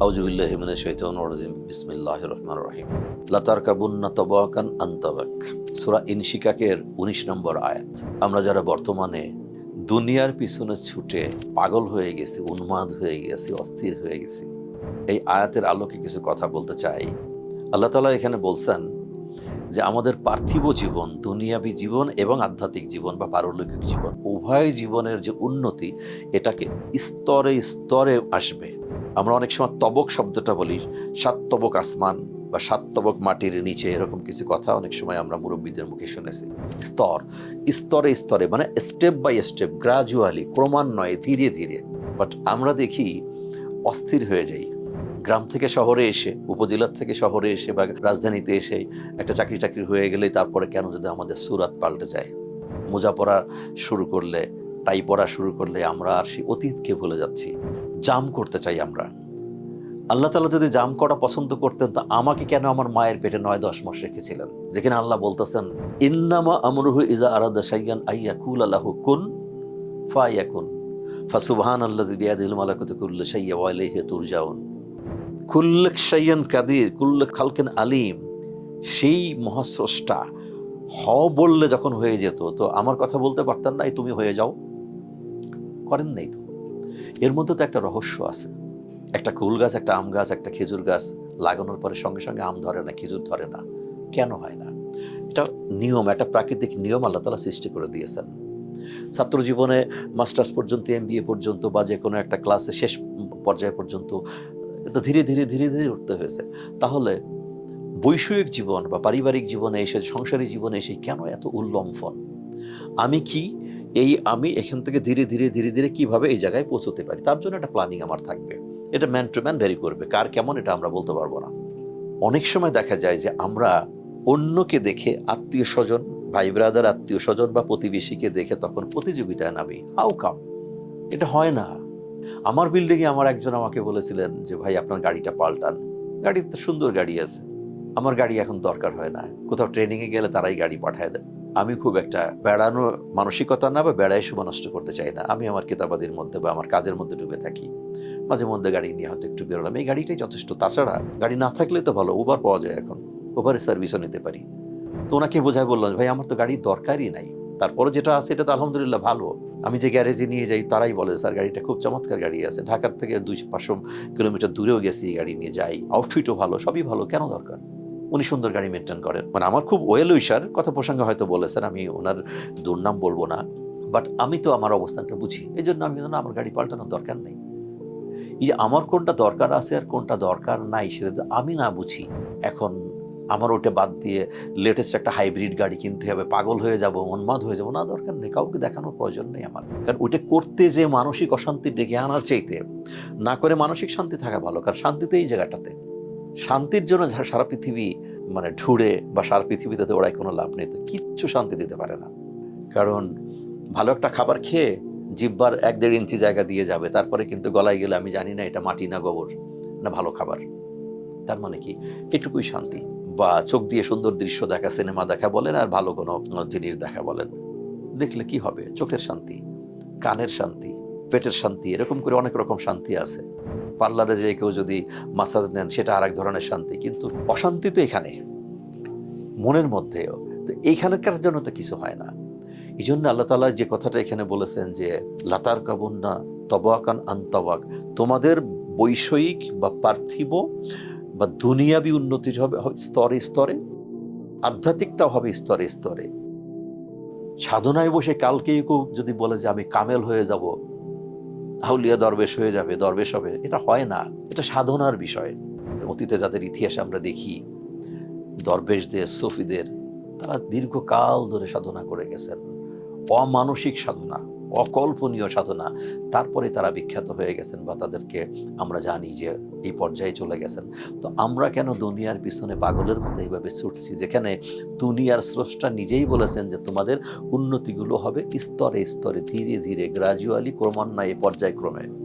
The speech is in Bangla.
আউজুবিল্লাহ হিমিনের শৈতান রাজিম। রহিম। লাতার কাবুন্না তবাকান আন্তাবাক ইনশিকাকের উনিশ নম্বর আয়াত। আমরা যারা বর্তমানে দুনিয়ার পিছনে ছুটে পাগল হয়ে গেছি, উন্মাদ হয়ে গেছি, অস্থির হয়ে গেছি, এই আয়াতের আলোকে কিছু কথা বলতে চাই। আল্লাহ তালা এখানে বলছেন যে, আমাদের পার্থিব জীবন, দুনিয়াবি জীবন এবং আধ্যাত্মিক জীবন বা পারলৌকিক জীবন, উভয় জীবনের যে উন্নতি, এটাকে স্তরে স্তরে আসবে। আমরা অনেক সময় তবক শব্দটা বলি, সাত তবক আসমান বা সাত তবক মাটির নিচে, এরকম কিছু কথা অনেক সময় আমরা মুরব্বীদের মুখে শুনেছি। স্তর, স্তরে স্তরে মানে স্টেপ বাই স্টেপ গ্রাজুয়ালি ক্রমান্বয়ে, ধীরে ধীরে। বাট আমরা দেখি অস্থির হয়ে যাই। গ্রাম থেকে শহরে এসে, উপজেলার থেকে শহরে এসে বা রাজধানীতে এসে একটা চাকরি টাকরি হয়ে গেলেই তারপরে কেন যদি আমাদের সুরাত পাল্টে যায়? মোজা পড়া শুরু করলে, টাই পড়া শুরু করলে আমরা আর সেই অতীতকে ভুলে যাচ্ছি। জাম করতে চাই আমরা। আল্লাহ তালা যদি জাম করা পছন্দ করতেন, তো আমাকে কেন আমার মায়ের পেটে নয় দশ মাস রেখেছিলেন? যেখানে আল্লাহ বলতেছেন, ইন্নামা আমরুহু ইজা আরাদা সাইয়ান আইয়া কুল আল্লাহ কুন ফাইয়াকুন ফাসুবহান আল্লাহ বিয়াদিল মালাকুতু কুল্লু সাইয়া ওয়াইলাইহি তুরজাউন। কুল্লেক সাইয়ান কাদির, কুল্লেক খালকেন আলিম, সেই মহাস্রষ্টা হ বললে যখন হয়ে যেত, তো আমার কথা বলতে পারতেন না তুমি হয়ে যাও। করেন নাই তো। এর মধ্যে তো একটা রহস্য আছে। একটা কুল গাছ, একটা আম গাছ, একটা খেজুর গাছ লাগানোর পরে সঙ্গে সঙ্গে আম ধরে না, খেজুর ধরে না। কেন হয় না? এটা নিয়ম, একটা প্রাকৃতিক নিয়ম আল্লাহ তালা সৃষ্টি করে দিয়েছেন। ছাত্র জীবনে মাস্টার্স পর্যন্ত এম পর্যন্ত বা যে কোনো একটা ক্লাসে শেষ পর্যায় পর্যন্ত এটা ধীরে ধীরে ধীরে ধীরে উঠতে হয়েছে। তাহলে বৈষয়িক জীবন বা পারিবারিক জীবনে এসে, সংসারী জীবনে এসে কেন এত উল্লম্ফন? আমি কি এই আমি এখান থেকে ধীরে ধীরে ধীরে ধীরে কীভাবে এই জায়গায় পৌঁছতে পারি? তার জন্য একটা প্ল্যানিং আমার থাকবে। এটা ম্যান টু ম্যান ভ্যারি করবে। কার কেমন এটা আমরা বলতে পারব না। অনেক সময় দেখা যায় যে আমরা অন্যকে দেখে আত্মীয় স্বজন, ভাই ব্রাদার আত্মীয় স্বজন বা প্রতিবেশীকে দেখে তখন প্রতিযোগিতায় নামি। হাউ কাম এটা হয় না। আমার বিল্ডিংয়ে আমার একজন আমাকে বলেছিলেন যে, ভাই, আপনার গাড়িটা পাল্টান। গাড়িতে সুন্দর গাড়ি আছে। আমার গাড়ি এখন দরকার হয় না। কোথাও ট্রেনিংয়ে গেলে তারাই গাড়ি পাঠায় দেয় আমি খুব একটা বেড়ানো মানসিকতা না বা বেড়ায় সময় নষ্ট করতে চাই না। আমি আমার কেতাবাদির মধ্যে বা আমার কাজের মধ্যে ডুবে থাকি। মাঝে মধ্যে গাড়ি নিয়ে হয়তো একটু বেরোলাম। এই গাড়িটাই যথেষ্ট। তাছাড়া গাড়ি না থাকলে তো ভালো উবার পাওয়া যায় এখন। উবারের সার্ভিসও নিতে পারি। তো ওনাকে বোঝায় বললাম ভাই, আমার তো গাড়ির দরকারই নাই। তারপরে যেটা আছে এটা তো আলহামদুলিল্লাহ ভালো। আমি যে গ্যারেজে নিয়ে যাই তারাই বলে, স্যার, গাড়িটা খুব চমৎকার গাড়ি আছে। ঢাকার থেকে দুইশো পাঁচশো কিলোমিটার দূরেও গেছি, গাড়ি নিয়ে যাই। আউটফিটও ভালো, সবই ভালো। কেন দরকার? উনি সুন্দর গাড়ি মেনটেন করেন। মানে আমার খুব ওয়েল উইশার কথা প্রসঙ্গে হয়তো বলেছেন, আমি ওনার দুর্নাম বলব না বাট আমি তো আমার অবস্থানটা বুঝি। এই জন্য আমি আমার গাড়ি পাল্টানোর দরকার নেই। এই যে আমার কোনটা দরকার আছে আর কোনটা দরকার নাই, সেটা আমি না বুঝি। এখন আমার ওটা বাদ দিয়ে লেটেস্ট একটা হাইব্রিড গাড়ি কিনতে হবে, পাগল হয়ে যাব, উন্মাদ হয়ে যাব, না, দরকার নেই, কাউকে দেখানোর প্রয়োজন নেই আমার। কারণ ওইটা করতে যে মানসিক অশান্তি ডেকে আনার চাইতে, না করে মানসিক শান্তি থাকা ভালো, কারণ শান্তি তো এই জায়গাটাতে। শান্তির জন্য যা সারা পৃথিবী মানে ঢুড়ে বা সারা পৃথিবীতে ওড়াই কোনো লাভ নেই, তো কিচ্ছু শান্তি দিতে পারে না। কারণ ভালো একটা খাবার খেয়ে জিব্বার এক দেড় ইঞ্চি জায়গা দিয়ে যাবে, তারপরে কিন্তু গলায় গেলে আমি জানি না এটা মাটি না গোবর, না ভালো খাবার। তার মানে কি? এটুকুই শান্তি। বা চোখ দিয়ে সুন্দর দৃশ্য দেখা, সিনেমা দেখা বলেন আর ভালো কোনো জিনিস দেখা বলেন। দেখলে কি হবে? চোখের শান্তি, কানের শান্তি, পেটের শান্তি, এরকম করে অনেক রকম শান্তি আছে। পার্লারে যে কেউ যদি মাসাজ নেন, সেটা আরেক ধরনের শান্তি। কিন্তু অশান্তি তো এখানে, মনের মধ্যেও। তো এইখানকার জন্য তো কিছু হয় না। এই জন্য আল্লাহ তালা যে কথাটা এখানে বলেছেন যে লাতার কাবুন্না তবাকান আন্তবাক তোমাদের বৈষয়িক বা পার্থিব বা দুনিয়াবি উন্নতির হবে হবে স্তরে স্তরে, আধ্যাত্মিকটাও হবে স্তরে স্তরে। সাধনায় বসে কালকেই কেউ যদি বলে যে, আমি কামেল হয়ে যাব আউলিয়া দরবেশ হয়ে যাবে, দরবেশ হবে। এটা হয় না। এটা সাধনার বিষয়। অতীতে যাদের ইতিহাসে আমরা দেখি, দরবেশদের, সফিদের, তারা দীর্ঘকাল ধরে সাধনা করে গেছেন। অমানসিক সাধনা। অকল্পনীয় সাধনা। তারপরে তারা বিখ্যাত হয়ে গেছেন বা তাদেরকে আমরা জানি যে এই পর্যায়ে চলে গেছেন। তো আমরা কেন দুনিয়ার পিছনে পাগলের মতো এইভাবে ছুটছি? যেখানে দুনিয়ার স্রষ্টা নিজেই বলেছেন যে তোমাদের উন্নতিগুলো হবে স্তরে স্তরে, ধীরে ধীরে গ্রাজুয়ালি ক্রমান্বয়ে, পর্যায়ক্রমে।